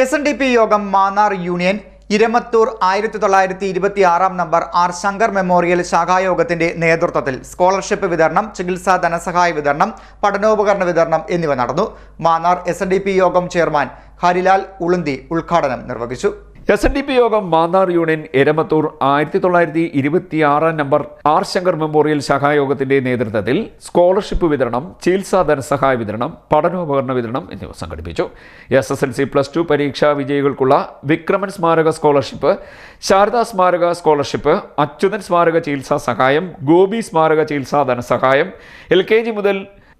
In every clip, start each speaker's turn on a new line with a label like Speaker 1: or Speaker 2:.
Speaker 1: S N D P യോഗം Mannar union Iramathur ആയിരത്തി തൊള്ളായിരത്തി ഇരുപത്തി ആറാം നമ്പർ ആർ ശങ്കർ മെമ്മോറിയൽ ശാഖായോഗത്തിന്റെ നേതൃത്വത്തിൽ സ്കോളർഷിപ്പ് വിതരണം ചികിത്സാ ധനസഹായ വിതരണം പഠനോപകരണ വിതരണം എന്നിവ നടന്നു. മാന്നാർ എസ് യോഗം ചെയർമാൻ ഹരിലാൽ ഉളുന്തി ഉദ്ഘാടനം നിർവഹിച്ചു.
Speaker 2: എസ് എൻ ഡി പി യോഗം മാന്നാർ യൂണിയൻ എരമത്തൂർ ആയിരത്തി തൊള്ളായിരത്തി ഇരുപത്തി ആറാം നമ്പർ ആർ ശങ്കർ മെമ്മോറിയൽ സഹായോഗത്തിന്റെ നേതൃത്വത്തിൽ സ്കോളർഷിപ്പ് വിതരണം ചികിത്സാ ധനസഹായ വിതരണം പഠനോപകരണ വിതരണം എന്നിവ സംഘടിപ്പിച്ചു. S S L C plus two പരീക്ഷാ വിജയികൾക്കുള്ള വിക്രമൻ സ്മാരക സ്കോളർഷിപ്പ് ശാരദാ സ്മാരക സ്കോളർഷിപ്പ് അച്യുതൻ സ്മാരക ചികിത്സാ സഹായം ഗോപി സ്മാരക ചികിത്സാ ധനസഹായം എൽ കെ ജി മുതൽ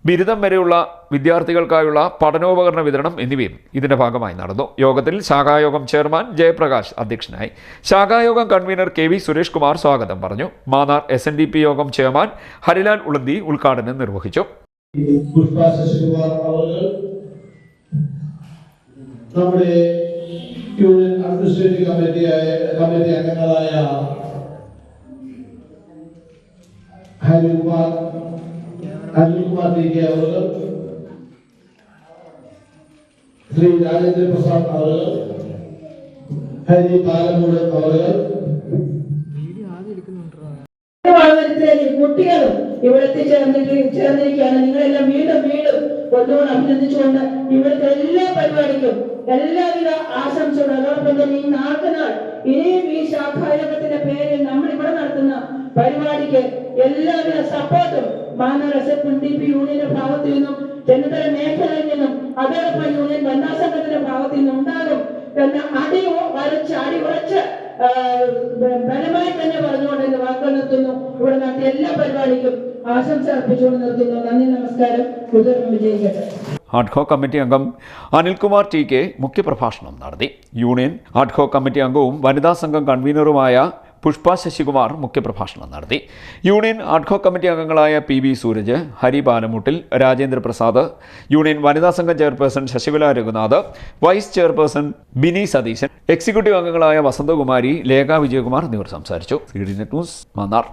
Speaker 2: ബിരുദം വരെയുള്ള വിദ്യാർത്ഥികൾക്കായുള്ള പഠനോപകരണ വിതരണം എന്നിവയും ഇതിന്റെ ഭാഗമായി നടന്നു. യോഗത്തിൽ ശാഖായോഗം ചെയർമാൻ ജയപ്രകാശ് അധ്യക്ഷനായി. ശാഖായോഗം convener K V Suresh Kumar സ്വാഗതം പറഞ്ഞു. Mannar S N D P യോഗം ചെയർമാൻ ഹരിലാൽ ഉളന്തി ഉദ്ഘാടനം നിർവഹിച്ചു.
Speaker 3: നമ്മുടെ അഡ്മിനിസ്ട്രേറ്റീവ് കമ്മിറ്റി അംഗങ്ങളായ അവർ ശ്രീ രാജേന്ദ്ര പ്രസാദ് അവർ ഹരി പാലമൂട് അവർ
Speaker 4: വളർത്തിലേക്ക് കുട്ടികളും ഇവിടെ ചേർന്നിട്ട് ചേർന്നിരിക്കുകയാണ്. നിങ്ങളെല്ലാം വീണ്ടും വീണ്ടും ഒന്നുകൊണ്ട് അഭിനന്ദിച്ചുകൊണ്ട് ഇവിടുത്തെ എല്ലാ പരിപാടിക്കും എല്ലാവിധ ആശംസകളും. അതോടൊപ്പം തന്നെ ഈ നാട്ടുനാൾ ഇനിയും ഈ ശാഖായോഗത്തിന്റെ പേരിൽ നമ്മൾ ഇവിടെ നടത്തുന്ന പരിപാടിക്ക് എല്ലാവിധ സപ്പോർട്ടും മാനവ എസ് എഫ് ഡി പി യൂണിയന്റെ ഭാഗത്തു നിന്നും ചെന്നിത്തല മേഖലയിൽ നിന്നും അതോടൊപ്പം യൂണിയൻ വനിതാ സംഘത്തിന്റെ ഭാഗത്തു നിന്നും ഉണ്ടാകും എന്ന അടി വരച്ച് അടി ഉറച്ച് ബലമായി തന്നെ പറഞ്ഞുകൊണ്ട് എന്റെ വാക്കുകൾ നിർത്തുന്നു. ഇവിടെ നടത്തിയ എല്ലാ പരിപാടിക്കും ആശംസ അർപ്പിച്ചുകൊണ്ട് നിർത്തുന്നു. നന്ദി നമസ്കാരം. ഉദർമ്മ വിജയിക്കട്ടെ.
Speaker 2: അഡ്ഹോ കമ്മിറ്റി അംഗം അനിൽകുമാർ ടി കെ മുഖ്യപ്രഭാഷണം നടത്തി. യൂണിയൻ അഡ്ഹോ കമ്മിറ്റി അംഗവും വനിതാ സംഘം കൺവീനറുമായ പുഷ്പ ശശികുമാർ മുഖ്യപ്രഭാഷണം നടത്തി. യൂണിയൻ അഡ്ഹോ കമ്മിറ്റി അംഗങ്ങളായ P V Sooraj Hari Balamuttil Rajendra Prasad union വനിതാ സംഘം chairperson Sasikala Raghunath vice chairperson Bini Satheesan executive അംഗങ്ങളായ വസന്തകുമാരി ലേഖ വിജയകുമാർ എന്നിവർ സംസാരിച്ചു. C net news Mannar.